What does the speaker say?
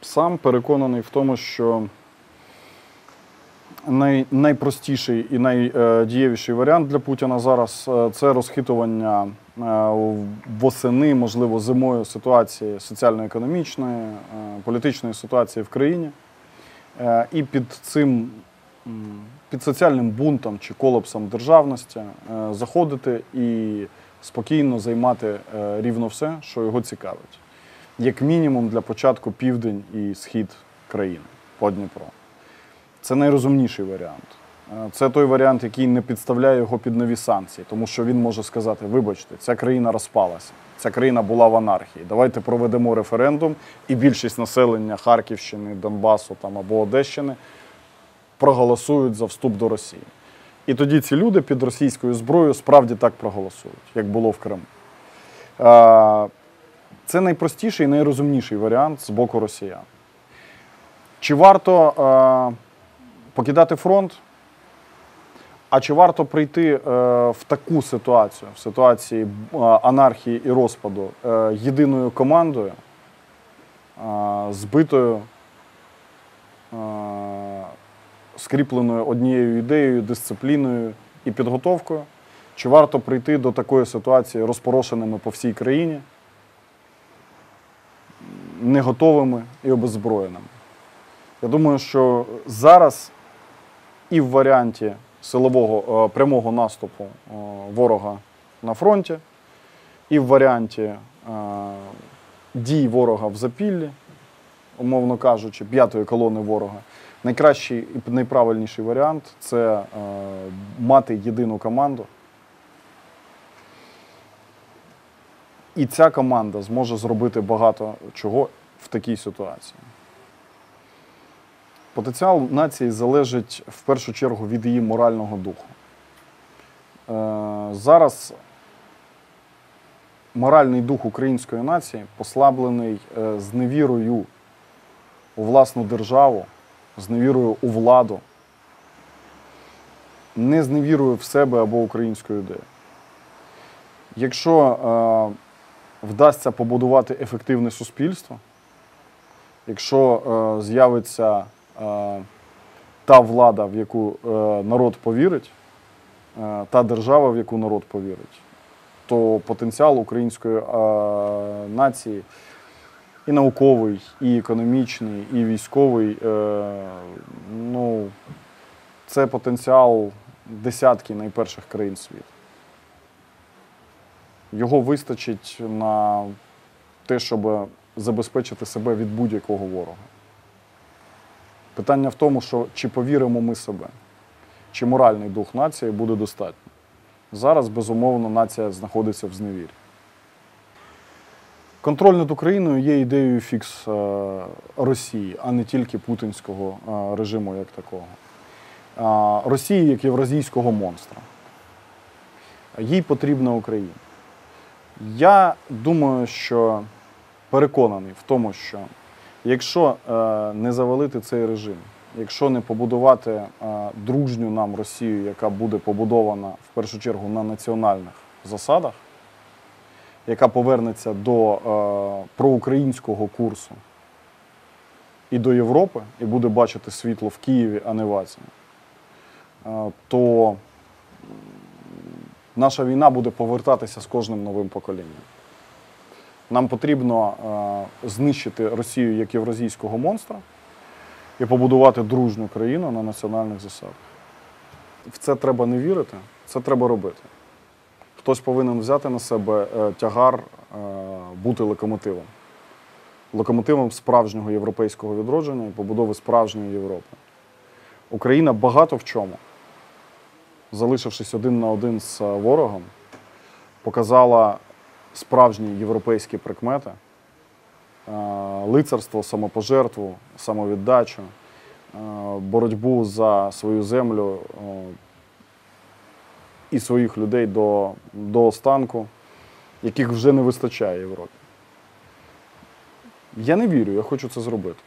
сам переконаний в тому, що най, найпростіший і найдієвіший варіант для Путіна зараз е, це розхитування е, восени, можливо, зимою ситуації соціально-економічної, е, політичної ситуації в країні. І під цим під соціальним бунтом чи колапсом державності заходити і спокійно займати рівно все, що його цікавить. Як мінімум для початку південь і схід країни по Дніпру. Це найрозумніший варіант. Е, Це той варіант, який не підставляє його під нові санкції, тому що він може сказати: вибачте, ця країна розпалася, ця країна була в анархії. Давайте проведемо референдум, і більшість населення Харківщини, Донбасу там або Одещини проголосують за вступ до Росії. І тоді ці люди під російською зброєю справді так проголосують, як було в Криму. Це найпростіший і найрозумніший варіант з боку росіян. Чи варто е, покидати фронт? А чи варто прийти е, в таку ситуацію, в ситуації е, анархії і розпаду е, єдиною командою, е, збитою, е, скріпленою однією ідеєю, дисципліною і підготовкою? Чи варто прийти до такої ситуації розпорошеними по всій країні, не готовими і обеззброєними? Я думаю, що зараз і в варіанті силового е, прямого наступу е, ворога на фронті, і в варіанті е, дій ворога в запіллі, умовно кажучи, п'ятої колони ворога, найкращий і найправильніший варіант це мати єдину команду. І ця команда зможе зробити багато чого в такій ситуації. Потенціал нації залежить в першу чергу від її морального духу. Е, зараз моральний дух української нації послаблений е, з невірою у власну державу, з невірою у владу, не з невірою в себе або українську ідею. Якщо е, вдасться побудувати ефективне суспільство, якщо е, з'явиться е, та влада, в яку е, народ повірить, е, та держава, в яку народ повірить, то потенціал української е, нації і науковий, і економічний, і військовий, е, ну, це потенціал десятки найперших країн світу. Його вистачить на те, щоб забезпечити себе від будь-якого ворога. Питання в тому, що чи повіримо ми себе, чи моральний дух нації буде достатньо. Зараз, безумовно, нація знаходиться в зневірі. Контроль над Україною є ідеєю фікс е, Росії, а не тільки путінського е, режиму як такого. Е, Росії як євразійського монстра. Їй потрібна Україна. Я думаю, що переконаний в тому, що якщо е, не завалити цей режим, якщо не побудувати е, дружню нам Росію, яка буде побудована в першу чергу на національних засадах, яка повернеться до е, проукраїнського курсу і до Європи, і буде бачити світло в Києві, а не в Азії, то наша війна буде повертатися з кожним новим поколінням. Нам потрібно е, знищити Росію як євразійського монстра і побудувати дружню країну на національних засадах. В це треба не вірити, це треба робити. Хтось повинен взяти на себе е, тягар е, бути локомотивом. Локомотивом справжнього європейського відродження і побудови справжньої Європи. Україна багато в чому, залишившись один на один з е, ворогом, показала справжні європейські прикмети, е, лицарство, самопожертву, самовіддачу, е, боротьбу за свою землю і своїх людей до, до останку, яких вже не вистачає Європі. Я не вірю, я хочу це зробити.